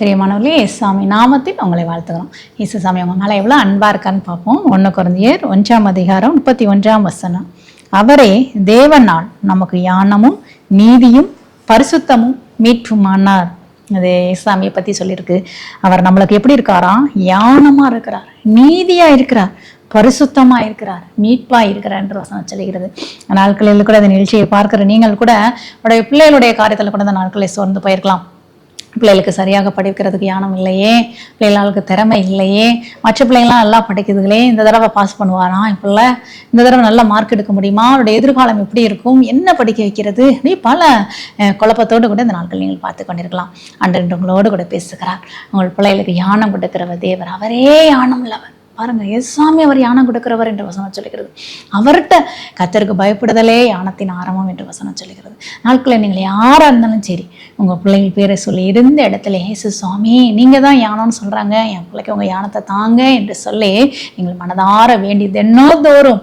பிரியமானவர்களே இயேசுசாமி நாமத்தில் உங்களை வாழ்த்துக்கிறோம் இயேசுசாமி உங்க மேலே எவ்வளோ அன்பாக இருக்கான்னு பார்ப்போம். ஒன்று குறைந்தியர் ஒன்றாம் அதிகாரம் முப்பத்தி ஒன்றாம் வசனம். அவரே தேவனால் நமக்கு யானமும் நீதியும் பரிசுத்தமும் மீட்புமானார். அது இயேசுசாமியை பற்றி சொல்லியிருக்கு. அவர் நம்மளுக்கு எப்படி இருக்காராம் யானமாக இருக்கிறார். நீதியாக இருக்கிறார். பரிசுத்தமாக இருக்கிறார். மீட்பாக இருக்கிறார் என்று வசனம் சொல்லுகிறது நாட்களில் கூட அந்த நிகழ்ச்சியை பார்க்குற நீங்கள் கூட உடைய பிள்ளைகளுடைய காரியத்தில் கூட அந்த நாட்களை சோர்ந்து போயிருக்கலாம். பிள்ளைகளுக்கு சரியாக படிக்கிறதுக்கு யானம் இல்லையே பிள்ளைகளுக்கு திறமை இல்லையே மற்ற பிள்ளைங்களாம் நல்லா படிக்குதுங்களே இந்த தடவை பாஸ் பண்ணுவாராம் என் இந்த தடவை நல்ல மார்க் எடுக்க முடியுமா? அவருடைய எதிர்காலம் எப்படி இருக்கும்? என்ன படிக்க வைக்கிறது? நீ பல குழப்பத்தோடு கூட இந்த நாட்கள் நீங்கள் பார்த்து கொண்டிருக்கலாம். அன்றென்று உங்களோடு கூட பேசுகிறார். உங்கள் பிள்ளைகளுக்கு யானம் கொடுக்கிறவர் தேவர். அவரே யானம் உள்ளவர். பாருங்க எஸ்வாமி அவர் யானம் கொடுக்கிறவர் என்று வசனம் சொல்லுகிறது. அவர்கிட்ட கத்தருக்கு பயப்படுதலே யானத்தின் ஆரம்பம் என்று வசனம் சொல்லுகிறது. நாட்களில் நீங்கள் யாரா இருந்தாலும் சரி உங்க பிள்ளைங்கள் பேரை சொல்லி இருந்த இடத்துல ஏசு சுவாமி நீங்க தான் யானம்னு சொல்றாங்க என் பிள்ளைக்கு உங்க யானத்தை தாங்க என்று சொல்லி நீங்கள் மனதார வேண்டியது தினந்தோறும் தோறும்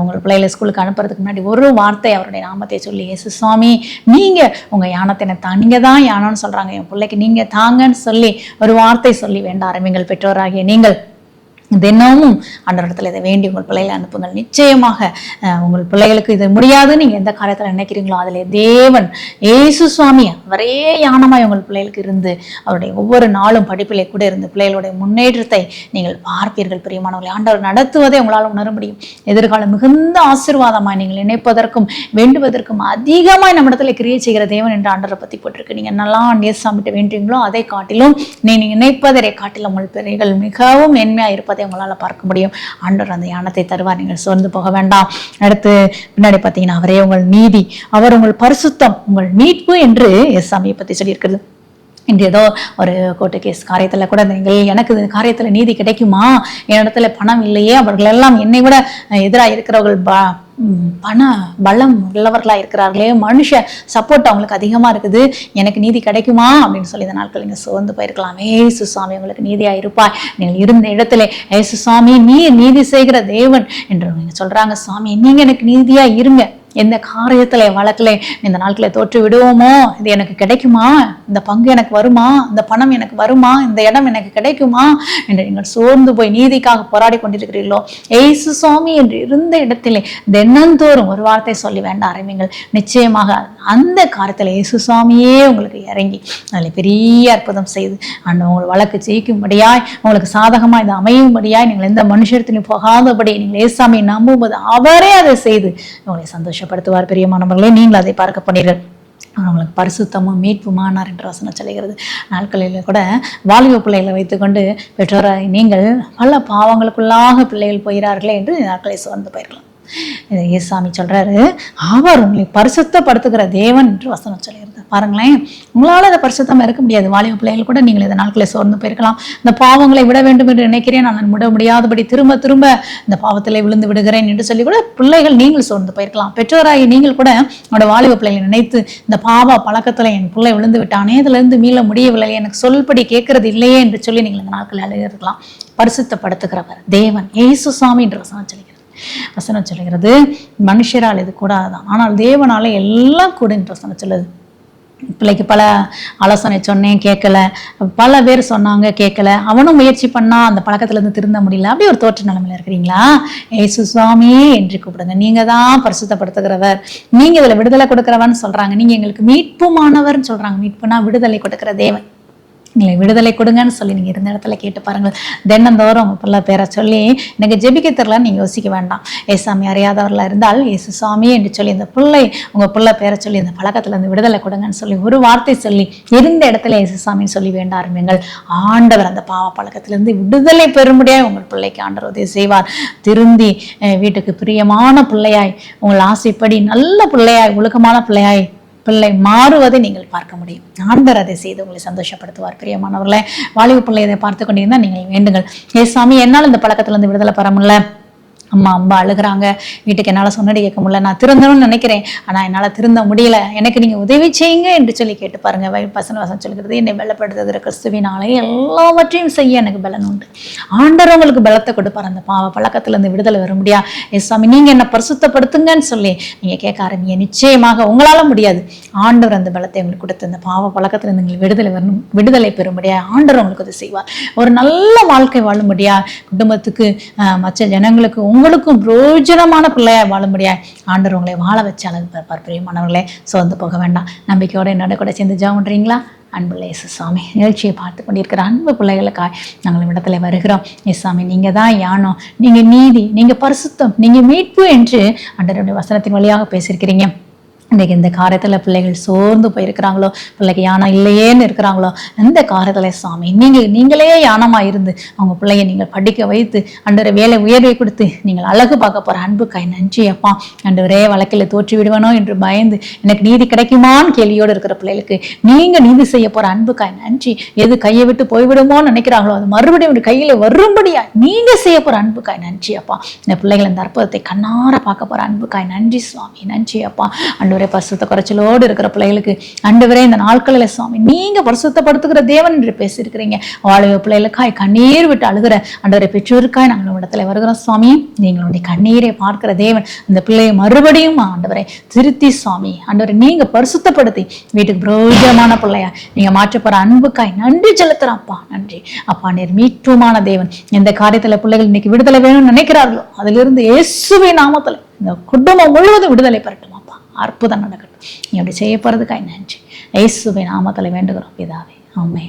உங்கள் பிள்ளைகளை ஸ்கூலுக்கு அனுப்புறதுக்கு முன்னாடி ஒரு வார்த்தை அவருடைய நாமத்தை சொல்லி ஏசு சுவாமி நீங்க உங்க யானத்தினை தான் நீங்கள் நீங்க தான் யானம்னு சொல்றாங்க என் பிள்ளைக்கு நீங்க தாங்கன்னு சொல்லி ஒரு வார்த்தை சொல்லி வேண்ட ஆரம்பிங்கள் பெற்றோராகிய நீங்கள் தினமும் இடத்துல இதை வேண்டி உங்கள் பிள்ளைகளை அனுப்புங்கள். நிச்சயமாக உங்கள் பிள்ளைகளுக்கு இது முடியாது நீங்கள் எந்த காரியத்தில் நினைக்கிறீங்களோ அதில் தேவன் ஏசு சுவாமி அவரே யானமாய் உங்கள் பிள்ளைகளுக்கு இருந்து அவருடைய ஒவ்வொரு நாளும் படிப்பிலே கூட இருந்து பிள்ளைகளுடைய முன்னேற்றத்தை நீங்கள் பார்ப்பீர்கள். பிரியமானவர்களை ஆண்டவர் நடத்துவதை உங்களால் உணர முடியும். எதிர்காலம் மிகுந்த ஆசீர்வாதமாய் நீங்கள் நினைப்பதற்கும் வேண்டுவதற்கும் அதிகமாய் நம்மிடத்தில் கிரியை செய்கிற தேவன் என்று ஆண்டரை பற்றி போட்டிருக்கு. நீங்கள் நல்லா நேசாமிட்டு வேண்டீங்களோ அதை காட்டிலும் நீங்கள் நினைப்பதை காட்டிலும் உங்கள் பிள்ளைகள் மிகவும் மென்மையாக இருப்பதை உங்களால் பார்க்க முடியும். ஆண்டவர் அந்த யானத்தை தருவார். நீங்கள் சோர்ந்து போக வேண்டாம். அடுத்து பின்னாடி பார்த்தீங்கன்னா அவரே உங்கள் நீதி அவர் உங்கள் பரிசுத்தம் உங்கள் மீட்பு என்று எஸ் எஸ்சாமியை பற்றி சொல்லியிருக்கிறது. இன்று ஏதோ ஒரு கோர்ட்டு கேஸ் காரியத்தில் கூட நீங்கள் எனக்கு இந்த காரியத்தில் நீதி கிடைக்குமா? என்னிடத்துல பணம் இல்லையே? அவர்கள் எல்லாம் என்னை விட எதிராக இருக்கிறவர்கள் ப பண பலம் உள்ளவர்களாக இருக்கிறார்களே. மனுஷ சப்போர்ட் அவங்களுக்கு அதிகமாக இருக்குது. எனக்கு நீதி கிடைக்குமா? அப்படின்னு சொல்லி இந்த நாட்கள் நீங்கள் சோர்ந்து போயிருக்கலாம். ஏசு சுவாமி உங்களுக்கு நீதியாக இருப்பாய். நீங்கள் இருந்த இடத்துல ஏசு சுவாமி நீ நீதி செய்கிற தேவன் என்று நீங்கள் சொல்கிறாங்க சுவாமி நீங்கள் எனக்கு நீதியாக இருங்க. எந்த காரியத்தில் வழக்கில் இந்த நாட்களை தோற்று விடுவோமோ? இது எனக்கு கிடைக்குமா? இந்த பங்கு எனக்கு வருமா? இந்த பணம் எனக்கு வருமா? இந்த இடம் எனக்கு கிடைக்குமா? என்று நீங்கள் சோர்ந்து போய் நீதிக்காக போராடி கொண்டிருக்கிறீர்களோ? ஏசு சுவாமி என்று இருந்த இடத்திலே தினந்தோறும் ஒரு வார்த்தை சொல்லி வேண்டாம் ஆரம்பிங்கள் நிச்சயமாக அந்த காரியத்தில் இயேசு சுவாமியே உங்களுக்கு இறங்கி அதில் பெரிய அற்புதம் செய்து அந்த உங்கள் வழக்கு ஜெயிக்கும்படியாய் உங்களுக்கு சாதகமாக இது அமையும்படியாய் நீங்கள் எந்த மனுஷத்திலும் போகாதபடி நீங்கள் ஏசாமியை நம்பும்போது அவரே அதை செய்து உங்களை சந்தோஷம் சந்தோஷப்படுத்துவார் பிரியமானவர்களே நீங்கள் அதை பார்க்க பண்ணீர்கள் அவங்களுக்கு பரிசுத்தமும் மீட்புமானார் என்று வசனம் சொல்லுகிறது. நாட்களில் கூட வாலிப பிள்ளைகளை வைத்துக்கொண்டு பெற்றோராய் நீங்கள் பல பாவங்களுக்குள்ளாக பிள்ளைகள் போகிறார்களே என்று நாட்களை சோர்ந்து போயிருக்கலாம். இது இயேசாமி சொல்றாரு. அவர் உங்களை பரிசுத்தப்படுத்துகிற தேவன் என்று வசனம் சொல்லியிருந்தார் பாருங்களேன் உங்களால் அதை பரிசுத்தமாக இருக்க முடியாது. வாலிப பிள்ளைகள் கூட நீங்கள் இந்த நாட்களை சோர்ந்து போயிருக்கலாம். இந்த பாவங்களை விட வேண்டும் என்று நினைக்கிறேன். நான் விட முடியாதபடி திரும்ப திரும்ப இந்த பாவத்தில் விழுந்து விடுகிறேன் என்று சொல்லி கூட பிள்ளைகள் நீங்கள் சோர்ந்து போயிருக்கலாம். பெற்றோராகி நீங்கள் கூட உங்களோட வாலிப பிள்ளைகளை நினைத்து இந்த பாவ பழக்கத்தில் என் பிள்ளை விழுந்து விட்டானே இதிலிருந்து மீள முடியவில்லை எனக்கு சொல்படி கேட்கறது இல்லையே என்று சொல்லி நீங்கள் இந்த நாட்களில் அழுகிறக்கலாம் பரிசுத்தப்படுத்துகிறவர் தேவன் ஏசு சாமி என்று வசனம் சொல்லி வசனம் சொல்கிறது மனுஷரால் இது கூடாதான் ஆனால் தேவனால எல்லாம் கூட வசனம் சொல்லுது. பிள்ளைக்கு பல ஆலோசனை சொன்னேன் கேட்கல. பல பேர் சொன்னாங்க கேட்கல. அவனும் முயற்சி பண்ணா அந்த பழக்கத்துல இருந்து திருந்த முடியல. அப்படி ஒரு தோற்ற நிலைமையில இருக்கிறீங்களா? ஏசு சுவாமி என்று கூப்பிடுங்க. நீங்க தான் பரிசுத்தப்படுத்துகிறவர். நீங்க இதுல விடுதலை கொடுக்கிறவன்னு சொல்றாங்க. நீங்க எங்களுக்கு மீட்புமானவர்னு சொல்றாங்க. மீட்புனா விடுதலை கொடுக்கிற தேவன். நீங்களை விடுதலை கொடுங்கன்னு சொல்லி நீங்கள் இருந்த இடத்துல கேட்டு பாருங்கள். தினந்தோறும் உங்கள் பிள்ளை பேரை சொல்லி எனக்கு ஜெபிக்க தெரிலன்னு நீங்கள் யோசிக்க வேண்டாம். ஏசாமி அறியாதவர்களாக இருந்தால் ஏசு சாமி என்று சொல்லி இந்த பிள்ளை உங்கள் பிள்ளை பேரை சொல்லி இந்த பழக்கத்துலேருந்து விடுதலை கொடுங்கன்னு சொல்லி ஒரு வார்த்தை சொல்லி இருந்த இடத்துல ஏசு சாமின்னு சொல்லி வேண்ட ஆரம்பிங்கள் ஆண்டவர் அந்த பாவ பழக்கத்திலிருந்து விடுதலை பெறும்படியாக உங்கள் பிள்ளைக்கு ஆண்டவர் உதவி செய்வார். திருந்தி வீட்டுக்கு பிரியமான பிள்ளையாய் உங்கள் ஆசைப்படி நல்ல பிள்ளையாய் ஒழுக்கமான பிள்ளையாய் பிள்ளை மாறுவதை நீங்கள் பார்க்க முடியும். ஆண்டவர் அதை செய்து உங்களை சந்தோஷப்படுத்துவார். பிரியமானவர்களை வாலிப பிள்ளை இதை பார்த்து கொண்டிருந்தால் நீங்கள் வேண்டுங்கள். ஏ சாமி என்னால் இந்த பழக்கத்திலிருந்து விடுதலை பெற முடியல. அம்மா அம்மா அழுகுறாங்க. வீட்டுக்கு என்னால் சொன்னடி கேட்க முடியல. நான் திருந்தணும்னு நினைக்கிறேன். ஆனால் என்னால் திருந்த முடியல. எனக்கு நீங்கள் உதவி செய்யுங்க என்று சொல்லி கேட்டு பாருங்க. வை பசன வசம் சொல்கிறது என்னை பலப்படுத்துகிற கிறிஸ்துவினாலே எல்லாவற்றையும் செய்ய எனக்கு பலன் உண்டு. ஆண்டவர் உங்களுக்கு பலத்தை கொடுப்பார். அந்த பாவ பழக்கத்திலேருந்து விடுதலை வர முடியா? எஸ் சாமி நீங்கள் என்னை பரிசுத்தப்படுத்துங்கன்னு சொல்லி நீங்கள் கேட்க ஆரம்பிங்க. நிச்சயமாக உங்களால் முடியாது. ஆண்டவர் அந்த பலத்தை உங்களுக்கு கொடுத்து அந்த பாவ பழக்கத்திலேருந்து நீங்கள் விடுதலை வரணும் விடுதலை பெறும்படியா ஆண்டவர் உங்களுக்கு உதவி செய்வார். ஒரு நல்ல வாழ்க்கை வாழும்படியா குடும்பத்துக்கு மற்ற ஜனங்களுக்கு உங்களுக்கும் பிரயோஜனமான பிள்ளையா வாழும்படியா ஆண்டவர் உங்களை வாழ வச்சு அழகு பார்ப்பார். பிரியமானவர்களே சோர்ந்து போக வேண்டாம். நம்பிக்கையோட என்னோட கூட சேர்ந்து ஜெபம் பண்ணுறீங்களா அன்புள்ள இயேசு சாமி நிகழ்ச்சியை பார்த்து கொண்டிருக்கிற அன்பு பிள்ளைகளுக்காக நாங்கள் இடத்துல வருகிறோம். இயேசாமி சாமி நீங்கள் தான் யானம் நீங்கள் நீதி நீங்கள் பரிசுத்தம் நீங்கள் மீட்பு என்று அண்டருடைய வசனத்தின் வழியாக பேசியிருக்கிறீங்க. இன்றைக்கி இந்த காரியத்தில் பிள்ளைகள் சோர்ந்து போயிருக்கிறாங்களோ பிள்ளைக்கு யானம் இல்லையேன்னு இருக்கிறாங்களோ இந்த காரியத்தில் சாமி நீங்கள் நீங்களே யானமாக இருந்து அவங்க பிள்ளைய நீங்கள் படிக்க வைத்து அண்டரை வேலை உயர்வை கொடுத்து நீங்கள் அழகு பார்க்க போகிற அன்புக்காய் நன்றி அப்பா. அண்டவரே வழக்கில் தோற்றி விடுவனோ என்று பயந்து எனக்கு நீதி கிடைக்குமான்னு கேள்வியோடு இருக்கிற பிள்ளைகளுக்கு நீங்கள் நீதி செய்ய போகிற அன்புக்காய் நன்றி. எது கையை விட்டு போய்விடுமோன்னு நினைக்கிறாங்களோ அது மறுபடியும் கையில் வரும்படியா நீங்கள் செய்ய போகிற அன்புக்காய் நன்றி அப்பா. இந்த பிள்ளைகள் இந்த அற்புதத்தை கண்ணார பார்க்க போகிற அன்புக்காய் நன்றி சுவாமி நன்றி அப்பா. ஆண்டவரே பரிசுத்த குறைச்சலோடு இருக்கிற பிள்ளைகளுக்கு ஆண்டவரே இந்த நாட்களில் சுவாமி நீங்க பரிசுத்தப்படுத்துகிற தேவன் என்று பேசியிருக்கிறீங்க. வாழவே பிள்ளைகளுக்காய் கண்ணீர் விட்டு அழுகிற அண்டவரை பெற்றோருக்காய் நாங்கள் இடத்துல வருகிறோம் சுவாமி. நீங்களுடைய கண்ணீரை பார்க்கிற தேவன் அந்த பிள்ளையை மறுபடியும் ஆண்டவரை திருத்தி சுவாமி. ஆண்டவரை நீங்க பரிசுத்தப்படுத்தி வீட்டுக்கு பிரயோஜனமான பிள்ளையா நீங்க மாற்றப்படுற அன்புக்காய் நன்றி செலுத்துறோம் நன்றி. அப்பா நீர் மீட்டுமான தேவன். எந்த காரியத்துல பிள்ளைகள் இன்னைக்கு விடுதலை வேணும்னு நினைக்கிறார்களோ அதிலிருந்து இயேசுவை நாமத்துல இந்த குடும்பம் முழுவதும் விடுதலை பெறட்டும்? அற்புதம் நடக்கட்டும். நீ அப்படி செய்ய போறதுக்காய் நன்றி ஐசுவை நாமத்தில் வேண்டுகிறோம் பிதாவே. ஆமே